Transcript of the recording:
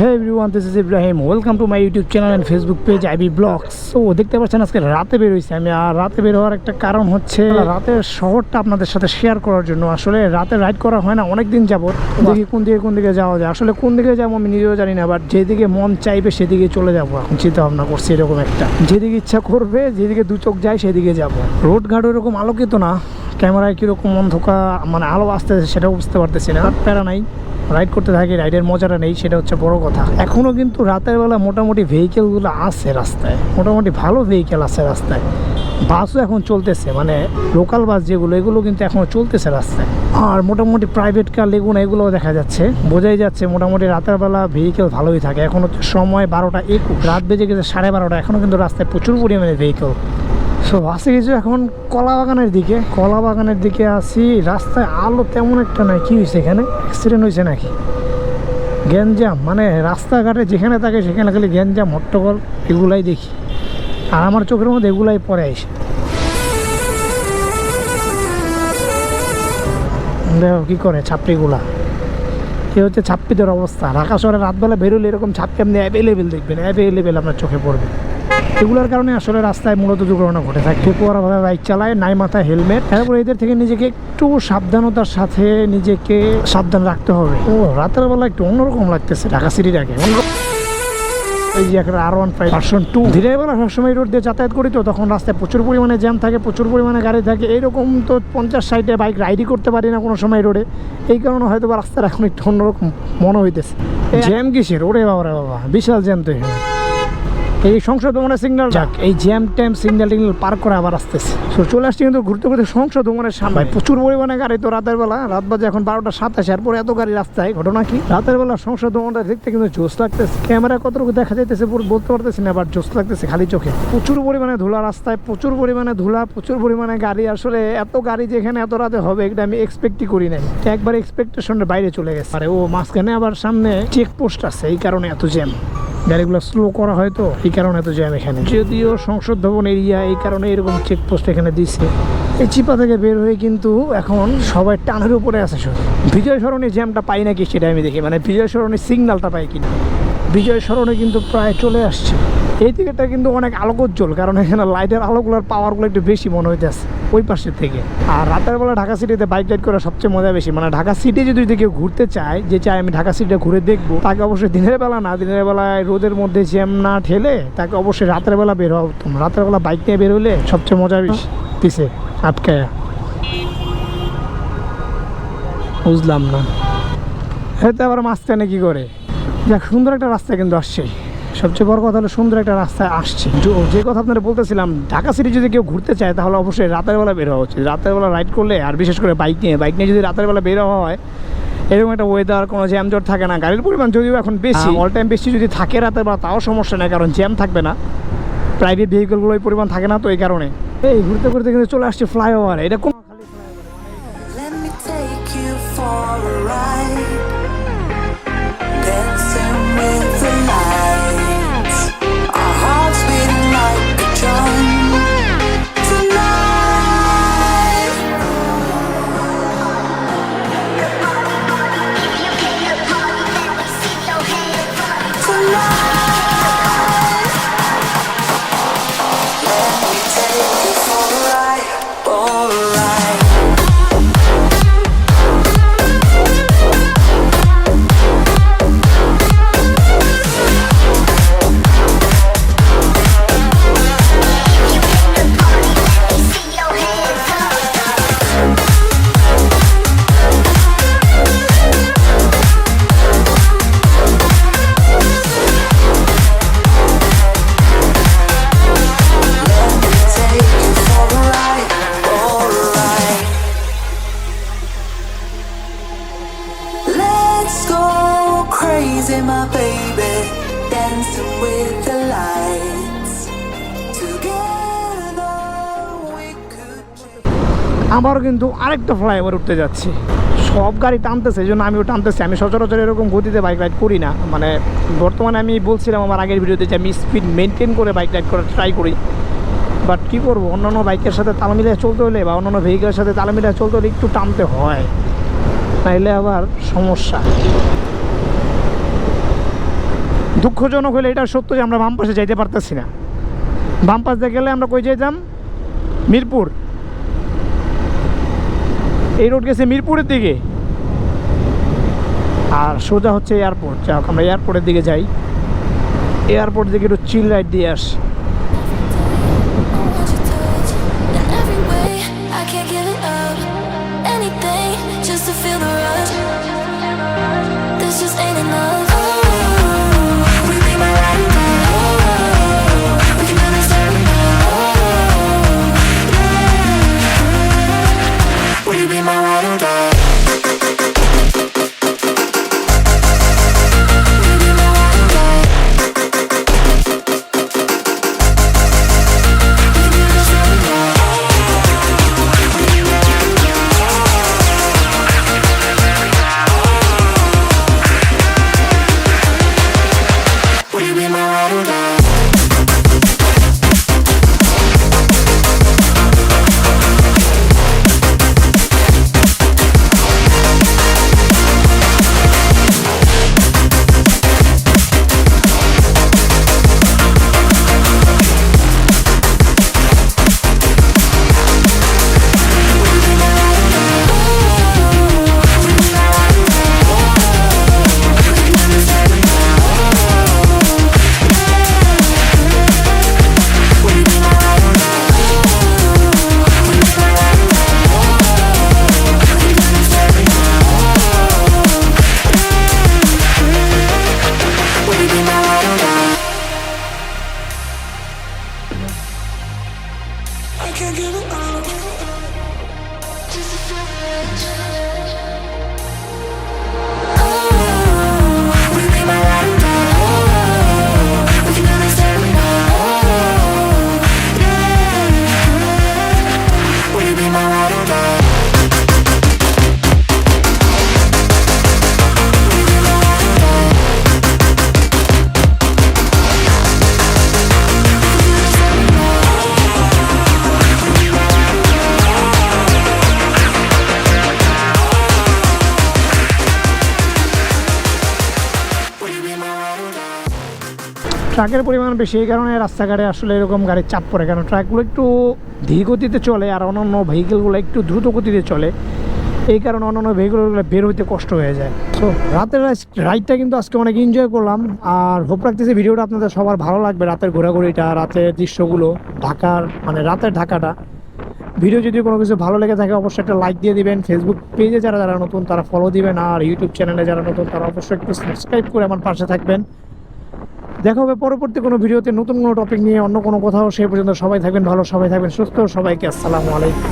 হ্যাঁ everyone this is Ibrahim welcome to my YouTube channel and Facebook page IB blogs so দেখতে পাচ্ছেন আজকে রাতে বের হয়েছি আমি। আর রাতে বের হওয়ার একটা কারণ হচ্ছে, রাতের শহরটা আপনাদের সাথে শেয়ার করার জন্য। আসলে রাতে রাইড করা হয় না অনেক দিন যাবত দেখি কোন দিকে কোন দিকে যাওয়া যায়? আসলে কোন দিকে যাব আমি নিজেও জানি না বাট যেদিকে মন চাইবে সেদিকে চলে যাব। এখন চিন্তা ভাবনা করছি এরকম একটা। যেদিকে ইচ্ছা করবে, যেদিকে দু চোখ যায় সেদিকে যাব। রোড ঘাট এরকম আলোকিত না। ক্যামেরায় কীরকম অন্ধকার মানে আলো আসতেছে সেটাও বুঝতে পারতেছি না। প্যারা নাই রাইড করতে থাকি রাইডের মজাটা নেই, সেটা হচ্ছে বড় কথা। এখনও কিন্তু রাতের বেলা মোটামুটি ভেহিকেলগুলো আছে রাস্তায়, মোটামুটি ভালো ভেহিকেল আছে রাস্তায়। বাসও এখন চলতেছে মানে লোকাল বাস যেগুলো, এগুলো কিন্তু এখনও চলতেছে রাস্তায়। আর মোটামুটি প্রাইভেট কার লেগুন এগুলোও দেখা যাচ্ছে। বোঝাই যাচ্ছে মোটামুটি রাতের বেলা ভেহিকেল ভালোই থাকে। এখন হচ্ছে সময় বারোটা একুশ, রাত বেজে গেছে সাড়ে বারোটা। এখনও কিন্তু রাস্তায় প্রচুর পরিমাণে ভেহিকেল সো আসে কিছু। এখন কলা বাগানের দিকে, কলা বাগানের দিকে আসি রাস্তায় আলো তেমন একটা নাই। কি হয়েছে এখানে? অ্যাক্সিডেন্ট হয়েছে নাকি? গ্যাঞ্জাম মানে রাস্তাঘাটে যেখানে থাকে সেখানে খালি গ্যাঞ্জাম, হট্টগোল, এগুলাই দেখি। আর আমার চোখের মধ্যে এগুলাই পরে আসে দেখো কী করে ছাপড়িগুলা। এ হচ্ছে ছাপ্পিদের অবস্থা। ঢাকা শহরে রাতবেলা বেরোলে এরকম ছাপকে আপনি অ্যাভেলেবেল দেখবেন। অ্যাভেলেবেল আপনার চোখে পড়বে। এগুলোর কারণে আসলে রাস্তায় মূলত দুর্ঘটনা ঘটে থাকে। পেপুয়ারাভাবে বাইক চালায় নাই মাথায় হেলমেট। তারপরে এদের থেকে নিজেকে একটু সাবধানতার সাথে নিজেকে সাবধান রাখতে হবে। ও রাতের বেলা একটু অন্যরকম লাগতেছে ঢাকা সিটির আগে। এই যে একটা R one five version two ধীরে বেলা সবসময় রোড দিয়ে যাতায়াত করি তো তখন রাস্তায় প্রচুর পরিমাণে জ্যাম থাকে প্রচুর পরিমাণে গাড়ি থাকে। এইরকম তো পঞ্চাশ সাইডে বাইক রাইডই করতে পারি না কোনো সময় রোডে এই কারণে হয়তো বা রাস্তার এখন একটু অন্যরকম মনে হইতেছে। জ্যাম কিসের? ওরে বাবা রে বাবা। বিশাল জ্যাম তো এখানে। এই সংসদ ভবনের সিগন্যাল যাক এই জ্যাম ট্যাম সিগন্যাল টিগন্যাল পার করে আবার আসতেছে। তো চলে আসছি কিন্তু ঘুরতে ঘুরতে সংসদ ভবনের সামনে। প্রচুর পরিমাণে গাড়ি তো রাতের বেলা। রাত বাজে এখন বারোটা সাতাশে আর পরে এত গাড়ি রাস্তায় ঘটনা কি? রাতের বেলা সংসদ ভবনটা দেখতে কিন্তু জোস লাগতেছে। ক্যামেরা কতটুকু দেখা যাইতেছে পুরো বলতে পারতেছি না বাট জোস লাগতেছে খালি চোখে। প্রচুর পরিমাণে ধুলা রাস্তায় প্রচুর পরিমাণে ধুলা প্রচুর পরিমাণে গাড়ি। আসলে এত গাড়ি যেখানে এত রাতে হবে এটা আমি এক্সপেক্টই করি নাই। একবার এক্সপেকটেশনের বাইরে চলে গেছে। আরে ও মাঝখানে আবার সামনে চেকপোস্ট আছে এই কারণে এত জ্যাম গাড়িগুলো স্লো করা হয় তো, এই কারণে তো জ্যাম এখানে। যদিও সংসদ ভবন এরিয়া এই কারণে এরকম চেকপোস্ট এখানে দিচ্ছে এই চিপা থেকে বের হয়ে কিন্তু এখন সবাই টানের উপরে আছে শুধু বিজয় স্মরণে জ্যামটা পাই নাকি সেটা আমি দেখি মানে বিজয় সরণে সিগনালটা পাই কিনা। বিজয় সরণে কিন্তু প্রায় চলে আসছে। এই দিকেটা কিন্তু অনেক আলোকোজ্জ্বল, কারণ এখানে লাইটের আলোগুলোর পাওয়ারগুলো একটু বেশি মনে হইতেছে, ওই পাশের থেকে। আর রাতের বেলা ঢাকা সিটিতে বাইক রাইড করা সবচেয়ে মজা বেশি। মানে ঢাকা সিটি যদি কেউ ঘুরতে চায়, যে চায় আমি ঢাকা সিটিটা ঘুরে দেখব, তাকে অবশ্যই দিনের বেলা না, দিনের বেলায় রোদের মধ্যে জ্যাম না ঠেলে তাকে অবশ্যই রাতের বেলা বের হওয়া উত্তম। রাতের বেলা বাইক নিয়ে বের হলে সবচেয়ে মজা বেশি পিছে আটকায়া। বুঝলাম না। এতে আবার মাঝখানে কি করে? যাক, সুন্দর একটা রাস্তা কিন্তু আসছে। সবচেয়ে বড় কথা হলো সুন্দর একটা রাস্তায় আসছে। যে- কথা আপনারা বলতেছিলাম ঢাকা সিটি যদি কেউ ঘুরতে চায় তাহলে অবশ্যই রাতের বেলা বের হওয়া উচিত। রাতের বেলা রাইড করলে আর বিশেষ করে বাইক নিয়ে বাইক নিয়ে যদি রাতের বেলা বের হওয়া হয় এরকম একটা ওয়েদার কোনো জ্যাম জট থাকে না। গাড়ির পরিমাণ যদিও এখন বেশি অল টাইম বেশি যদি থাকে রাতের বেলা তাও সমস্যা নেই কারণ জ্যাম থাকবে না। প্রাইভেট ভেহিকলগুলো ওই পরিমাণ থাকে না তো এই কারণে। এই ঘুরতে ঘুরতে কিন্তু চলে আসছে ফ্লাইওভার এটা কোন Let me আমারও কিন্তু আরেকটা ফ্লাইওভার উঠতে যাচ্ছি। সব গাড়ি টানতেছে, এই জন্য আমিও টানতেছি। আমি সচরাচর এরকম গতিতে বাইক রাইড করি না। মানে বর্তমানে আমি বলছিলাম আমার আগের ভিডিওতে যে আমি স্পিড মেনটেন করে বাইক রাইড করার ট্রাই করি। বাট কী করব? অন্যান্য বাইকের সাথে তাল মিলিয়ে চলতে হলে বা অন্যান্য ভেহিকেলের সাথে তাল মিলিয়ে চলতে হলে একটু টানতে হয়। নাইলে আবার সমস্যা। দুঃখজনক হলে এটা সত্য যে আমরা বাম পাশে যাইতে পারতেছি না। বাম পাশ গেলে আমরা কই যাইতাম? মিরপুর। এই রোড গেছে মিরপুরের দিকে। আর সোজা হচ্ছে এয়ারপোর্ট। যাক আমরা এয়ারপোর্টের দিকে যাই। এয়ারপোর্ট দিকে একটু চিল রাইড দিয়ে আস। This just ain't in ট্রাকের পরিমাণ বেশি, এই কারণে রাস্তাঘাটে আসলে এরকম গাড়ির চাপ পড়ে। কারণ ট্রাকগুলো একটু ধীর গতিতে চলে আর অন্যান্য ভেহিকেলগুলো একটু দ্রুত গতিতে চলে। এই কারণে অন্যান্য ভেহিকেলগুলো বের হইতে কষ্ট হয়ে যায়। তো রাতের রাইডটা কিন্তু আজকে অনেক এনজয় করলাম। আর হোপ রাখতেছি ভিডিওটা আপনাদের সবার ভালো লাগবে রাতের ঘোরাঘুরিটা, রাতের দৃশ্যগুলো, ঢাকার মানে রাতের ঢাকাটা। ভিডিও যদি কোনো কিছু ভালো লেগে থাকে, অবশ্যই একটা লাইক দিয়ে দিবেন। ফেসবুক পেজে যারা যারা নতুন, তারা ফলো দিবেন। আর ইউটিউব চ্যানেলে যারা নতুন, তারা অবশ্যই একটু সাবস্ক্রাইব করে আমার পাশে থাকবেন। দেখা হবে পরবর্তী কোনো ভিডিওতে নতুন কোনো টপিক নিয়ে, অন্য কোনো কোথাও, সেই পর্যন্ত সবাই থাকবেন, ভালো সবাই থাকবেন, সুস্থ সবাইকে, আসসালামু আলাইকুম।